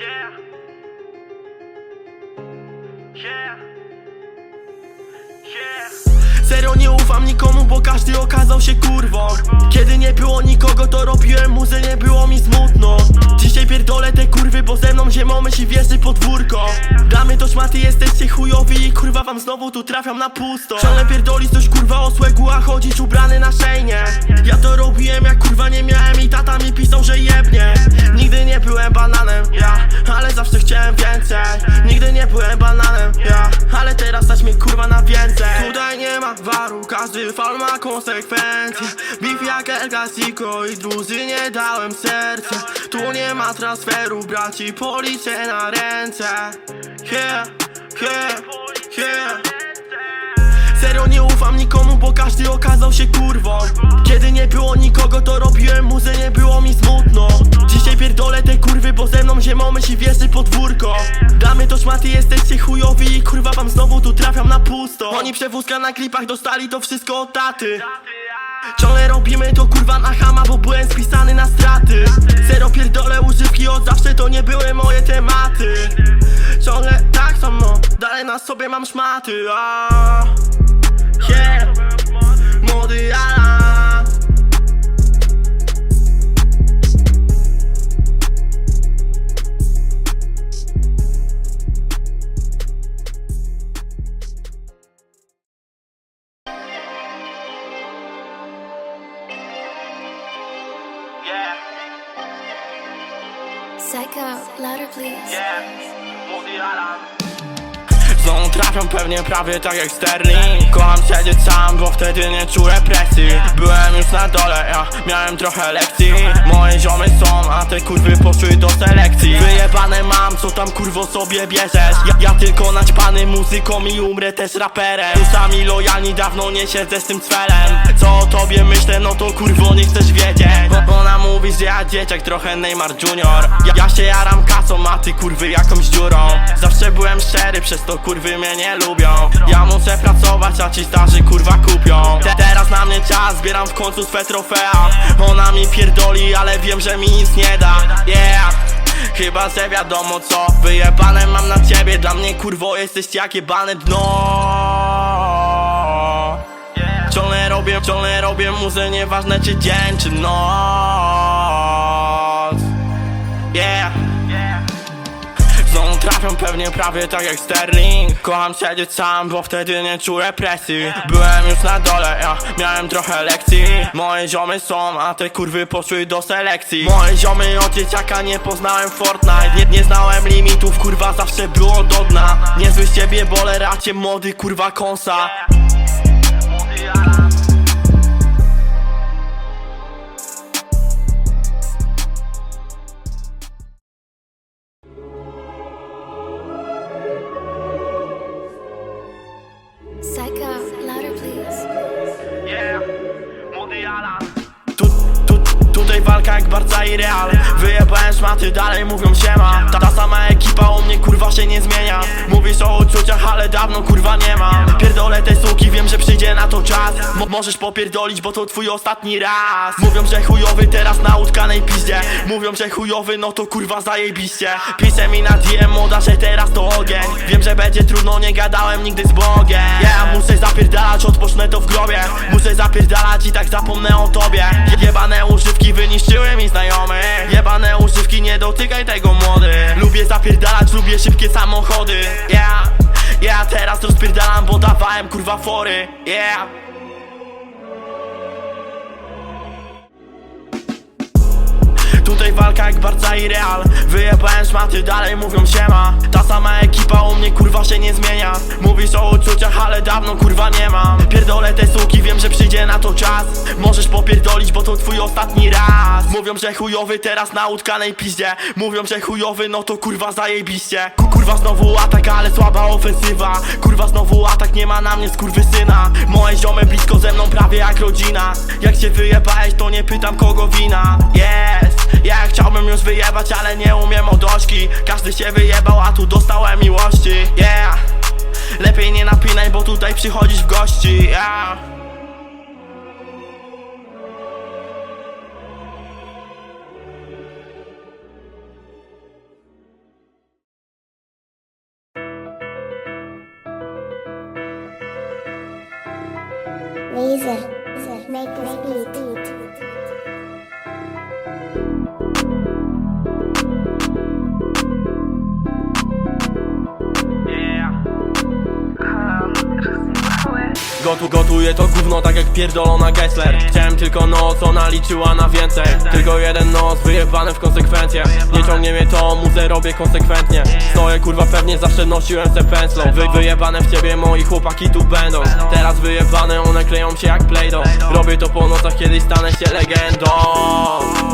Yeah. Yeah. Yeah. Serio nie ufam nikomu, bo każdy okazał się kurwą Kiedy nie było nikogo, to robiłem muzę, nie było mi smutno Dzisiaj pierdolę te bo ze mną ziemą myśli wieży podwórko Dla mnie to szmaty, jesteście chujowi i kurwa wam znowu tu trafiam na pusto. Ciągle pierdolisz coś kurwa o słegu, a chodzić ubrany na szejnie. Ja to robiłem jak kurwa nie miałem i tata mi pisał, że jebnie. Nigdy nie byłem bananem, ja, ale zawsze chciałem więcej. Nigdy nie byłem bananem, ja, ale teraz stać mnie kurwa na więcej Tutaj nie ma waru, każdy fal ma konsekwencje. Beef jak El Clasico i drużynie dałem serce Tu nie ma transferu, braci, policzę na ręce. Yeah, yeah, yeah. Serio nie ufam nikomu, bo każdy okazał się kurwą. Kiedy nie było nikogo, to robiłem muzę, nie było mi smutno. Dzisiaj pierdolę te kurwy, bo ze mną ziemą myśli wieży podwórko. Mnie to szmaty, jesteście pusto. Oni przewózka na klipach dostali to wszystko od taty. Ciągle robimy to kurwa na chama, bo byłem spisany na straty. Zero pierdolę używki od zawsze to nie były moje tematy. Ciągle tak samo, dalej na sobie mam szmaty a. Yeah, młody Znowu trafiam pewnie prawie tak jak Sterling. Kocham siedzieć sam, bo wtedy nie czuję presji. Byłem już na dole, ja miałem trochę lekcji. Moje ziomy są, a te kurwy poszły do selekcji. Wyjebane mam, co tam kurwo sobie bierzesz? Ja, ja tylko naćpany muzyką i umrę też raperem. Sami lojalni, dawno nie siedzę z tym cfelem Co o tobie myślę, no to kurwo nie chcesz wiedzieć. Bo ona mówi, że ja dzieciak, trochę Neymar Junior. Ja, ja się jaram kasą, a ty kurwy jakąś dziurą. Zawsze byłem szczery, przez to kurwy mnie nie lubią. Ja muszę pracować, a ci starzy kurwa kupią. Te, Teraz na mnie czas, zbieram w końcu swe trofea. Ona mi pierdoli, ale wiem, że mi nic nie da. Yeah. Chyba, że wiadomo co Wyjebane mam na ciebie. Dla mnie kurwo jesteś jak jebane dno. Ciągle robię, ciągle robię muzę Nieważne czy dzień czy noc. Yeah trafią pewnie prawie tak jak Sterling. Kocham siedzieć sam, bo wtedy nie czuję presji. Byłem już na dole, ja miałem trochę lekcji. Moje ziomy są, a te kurwy poszły do selekcji. Moje ziomy od dzieciaka nie poznałem Fortnite. Nie, nie znałem limitów, kurwa zawsze było do dna. Niezły z ciebie boleracie, młody kurwa kąsa jak Barca i Real. Wyjebałem szmaty, dalej mówią siema. Ta, ta sama ekipa u mnie kurwa się nie zmienia. Mówisz o uczuciach, ale dawno kurwa nie ma. Pierdolę te suki, wiem, że przyjdzie na to czas. Mo Możesz popierdolić, bo to twój ostatni raz. Mówią, że chujowy teraz na utkanej piździe. Mówią, że chujowy, no to kurwa zajebiście. Pisze mi na DM moda, że teraz to ogień. Wiem, że będzie trudno, nie gadałem nigdy z Bogiem. Yeah, muszę zapierdalać, odpocznę to w grobie. Muszę zapierdalać i tak zapomnę o tobie. Jebane używki szybkie samochody. Yeah, yeah, teraz rozpierdalam, bo dawałem kurwa fory. Yeah Tutaj walka jak Barca i Real. Wyjebałem szmaty, dalej mówią siema. Ta sama ekipa u mnie kurwa się nie zmienia. Mówisz o uczuciach, ale dawno kurwa nie mam. Pierdolę te suki, wiem, że przyjdzie na to czas. Możesz popierdolić, bo to twój ostatni raz. Mówią, że chujowy teraz na utkanej piździe. Mówią, że chujowy, no to kurwa zajebiście. Ku- Kurwa znowu atak, ale słaba ofensywa. Kurwa znowu atak, nie ma na mnie skurwysyna. Moje ziomy blisko ze mną prawie jak rodzina. Jak się wyjebałeś, to nie pytam kogo wina. Jest, ja chciałbym już wyjebać, ale nie umiem od ośki Każdy się wyjebał, a tu dostałem miłości Yeah Lepiej nie napinaj, bo tutaj przychodzisz w gości yeah. Laser. Gotu, gotuję to gówno tak jak pierdolona Gessler. Chciałem tylko noc, ona liczyła na więcej. Tylko jeden noc, wyjebane w konsekwencje. Nie ciągnie mnie to, muzę robię konsekwentnie. Stoję kurwa pewnie zawsze nosiłem se pędzlą Wy, Wyjebane w ciebie moi chłopaki tu będą. Teraz wyjebane, one kleją się jak play Robię to po nocach, kiedyś stanę się legendą.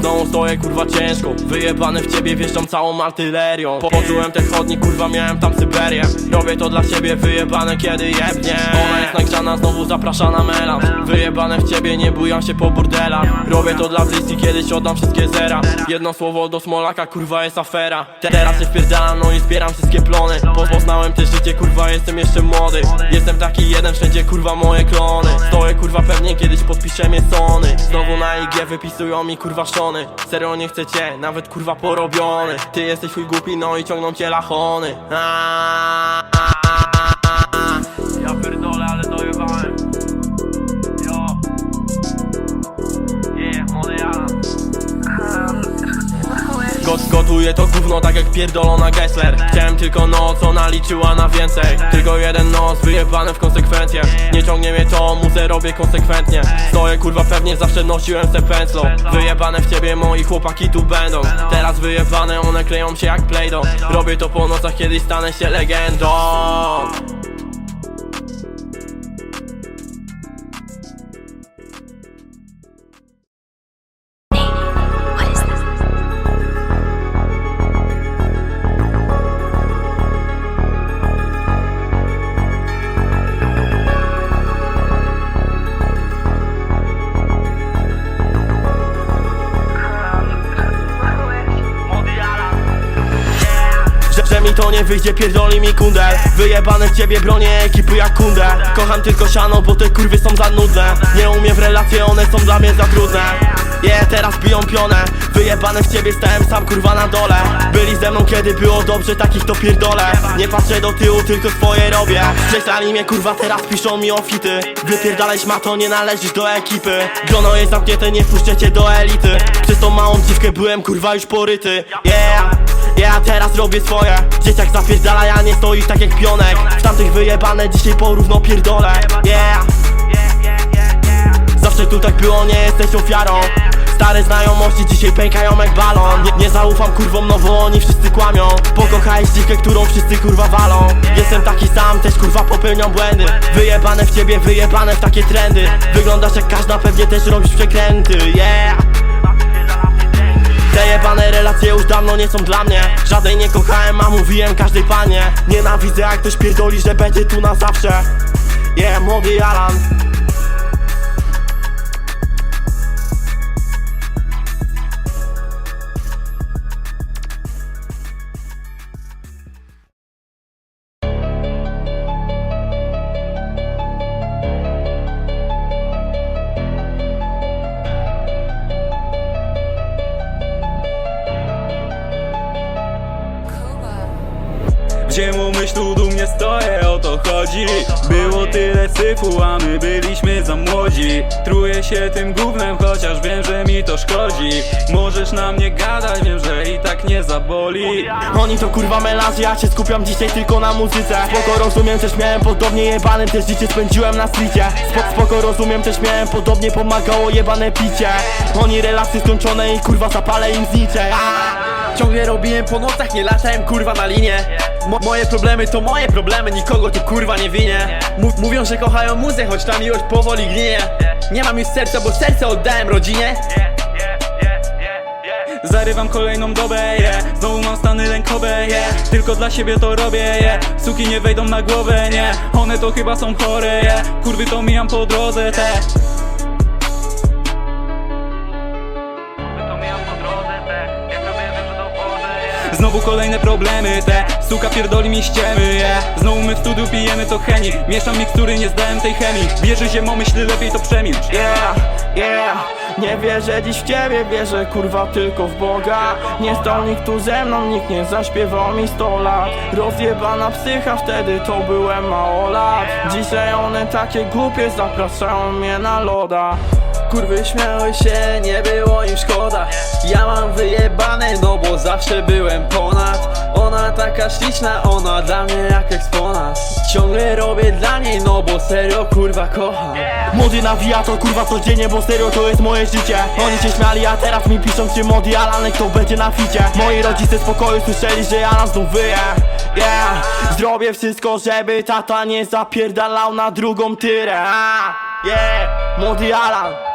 Znowu stoję kurwa ciężko. Wyjebane w ciebie wjeżdżam całą artylerią. Po- Poczułem ten chodnik, kurwa miałem tam Syberię. Robię to dla siebie, wyjebane kiedy jebnie. Ona jest nagrzana, znowu zaprasza na melanż Wyjebane w ciebie, nie bujam się po burdelach Robię to dla bliskich, kiedyś oddam wszystkie zera. Jedno słowo do smolaka, kurwa jest afera. Te- Teraz się wpierdalam, no i zbieram wszystkie plony. Po- Poznałem też życie, kurwa jestem jeszcze młody. Jestem taki jeden, wszędzie kurwa moje klony. Stoję kurwa pewnie kiedyś podpiszę mnie Sony. Znowu na IG wypisują mi kurwa szony. Serio nie chcę cię, nawet kurwa porobiony. Ty jesteś chuj głupi, no i ciągną cię lachony. Aaaa, Gotuję to gówno tak jak pierdolona Gessler. Chciałem tylko noc, ona liczyła na więcej. Tylko jeden noc, wyjebane w konsekwencje. Nie ciągnie mnie to, muzę robię konsekwentnie. Stoję kurwa pewnie zawsze nosiłem se pędzlą Wyjebane w ciebie moi chłopaki tu będą. Teraz wyjebane, one kleją się jak play Robię to po nocach, kiedyś stanę się legendą nie wyjdzie, pierdoli mi kundel Wyjebane w ciebie bronię ekipy jak kundel Kocham tylko siano, bo te kurwy są za nudne. Nie umiem w relacje, one są dla mnie za trudne. Yeah, teraz biją pionę. Wyjebane w ciebie, stałem sam kurwa na dole. Byli ze mną kiedy było dobrze, takich to pierdolę. Nie patrzę do tyłu, tylko swoje robię. Skreślali mnie kurwa, teraz piszą mi o fity Wypierdalać ma to, nie należysz do ekipy. Grono jest zamknięte, nie wpuszczę cię do elity. Przez tą małą dziwkę byłem kurwa już poryty. Yeah ja teraz robię swoje. Dzieciak zapierdala, ja nie stoisz tak jak pionek. W tamtych wyjebane, dzisiaj porówno pierdolę. Yeah. Zawsze tu tak było, nie jesteś ofiarą. Stare znajomości dzisiaj pękają jak balon. Nie, nie zaufam kurwom, no bo oni wszyscy kłamią. Pokochałeś dziwkę, którą wszyscy kurwa walą. Jestem taki sam, też kurwa popełniam błędy. Wyjebane w ciebie, wyjebane w takie trendy. Wyglądasz jak każda, pewnie też robisz przekręty. Yeah te jebane relacje już dawno nie są dla mnie. Żadnej nie kochałem, a mówiłem każdej panie. Nienawidzę jak ktoś pierdoli, że będzie tu na zawsze. Yeah, młody Alan W ziemu myśl tu dumnie stoję, o to chodzi. Było tyle syfu, a my byliśmy za młodzi. Truję się tym gównem, chociaż wiem, że mi to szkodzi. Możesz na mnie gadać, wiem, że i tak nie zaboli. Oni to kurwa melanż, ja się skupiam dzisiaj tylko na muzyce. Spoko rozumiem, też miałem podobnie jebane Też życie spędziłem na streetie Spoko, spoko rozumiem, też miałem podobnie Pomagało jebane picie. Oni relacje skończone i kurwa zapalę im znicze. Ciągle robiłem po nocach, nie latałem kurwa na linię Mo Moje problemy to moje problemy, nikogo tu kurwa nie winię Mów Mówią, że kochają muzę, choć ta miłość powoli gninie Nie mam już serca, bo serce oddałem rodzinie. Zarywam kolejną dobę, yeah. Znowu mam stany lękowe, yeah. Tylko dla siebie to robię, yeah. Suki nie wejdą na głowę, nie One to chyba są chore, yeah. Kurwy to mijam po drodze, te Znowu kolejne problemy, te suka pierdoli mi ściemy, yeah. Znowu my w studiu pijemy to chemii Mieszam mikstury, nie zdałem tej chemii. Bierze zimą, myśli lepiej to przemilcz Yeah, yeah. Nie wierzę dziś w ciebie, wierzę kurwa tylko w Boga. Nie stał nikt tu ze mną, nikt nie zaśpiewał mi sto lat. Rozjebana psycha, wtedy to byłem mało lat Dzisiaj one takie głupie, zapraszają mnie na loda Kurwy śmiały się, nie było im szkoda. Ja mam wyjebane, no bo zawsze byłem ponad. Ona taka śliczna, ona dla mnie jak eksponat. Ciągle robię dla niej, no bo serio kurwa kocham Młody nawija to kurwa codziennie, bo serio to jest moje życie. Oni się śmiali, a teraz mi piszą czy mody Alanek to będzie na ficie. Moi rodzice z pokoju słyszeli, że ja nas znów wyję. Yeah, zrobię wszystko, żeby tata nie zapierdalał na drugą tyrę. Ah, Yeah, młody Alan